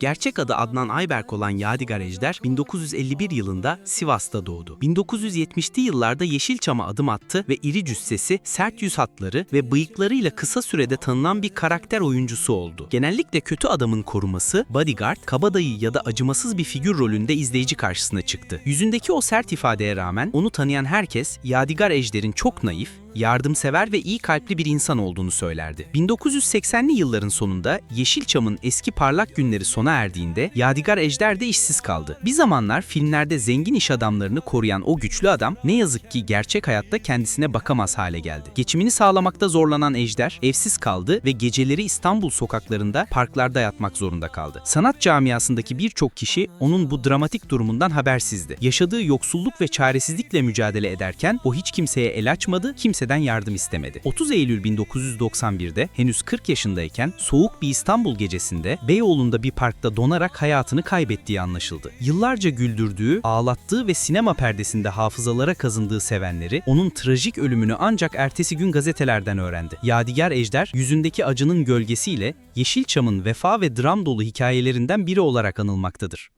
Gerçek adı Adnan Ayberk olan Yadigar Ejder 1951 yılında Sivas'ta doğdu. 1970'li yıllarda Yeşilçam'a adım attı ve iri cüssesi, sert yüz hatları ve bıyıklarıyla kısa sürede tanınan bir karakter oyuncusu oldu. Genellikle kötü adamın koruması, bodyguard, kabadayı ya da acımasız bir figür rolünde izleyici karşısına çıktı. Yüzündeki o sert ifadeye rağmen onu tanıyan herkes Yadigar Ejder'in çok naif, yardımsever ve iyi kalpli bir insan olduğunu söylerdi. 1980'li yılların sonunda Yeşilçam'ın eski parlak günleri sona erdiğinde Yadigar Ejder de işsiz kaldı. Bir zamanlar filmlerde zengin iş adamlarını koruyan o güçlü adam ne yazık ki gerçek hayatta kendisine bakamaz hale geldi. Geçimini sağlamakta zorlanan Ejder evsiz kaldı ve geceleri İstanbul sokaklarında parklarda yatmak zorunda kaldı. Sanat camiasındaki birçok kişi onun bu dramatik durumundan habersizdi. Yaşadığı yoksulluk ve çaresizlikle mücadele ederken o hiç kimseye el açmadı, kimseden yardım istemedi. 30 Eylül 1991'de henüz 40 yaşındayken soğuk bir İstanbul gecesinde Beyoğlu'nda bir parkta donarak hayatını kaybettiği anlaşıldı. Yıllarca güldürdüğü, ağlattığı ve sinema perdesinde hafızalara kazındığı sevenleri onun trajik ölümünü ancak ertesi gün gazetelerden öğrendi. Yadigar Ejder yüzündeki acının gölgesiyle Yeşilçam'ın vefa ve dram dolu hikayelerinden biri olarak anılmaktadır.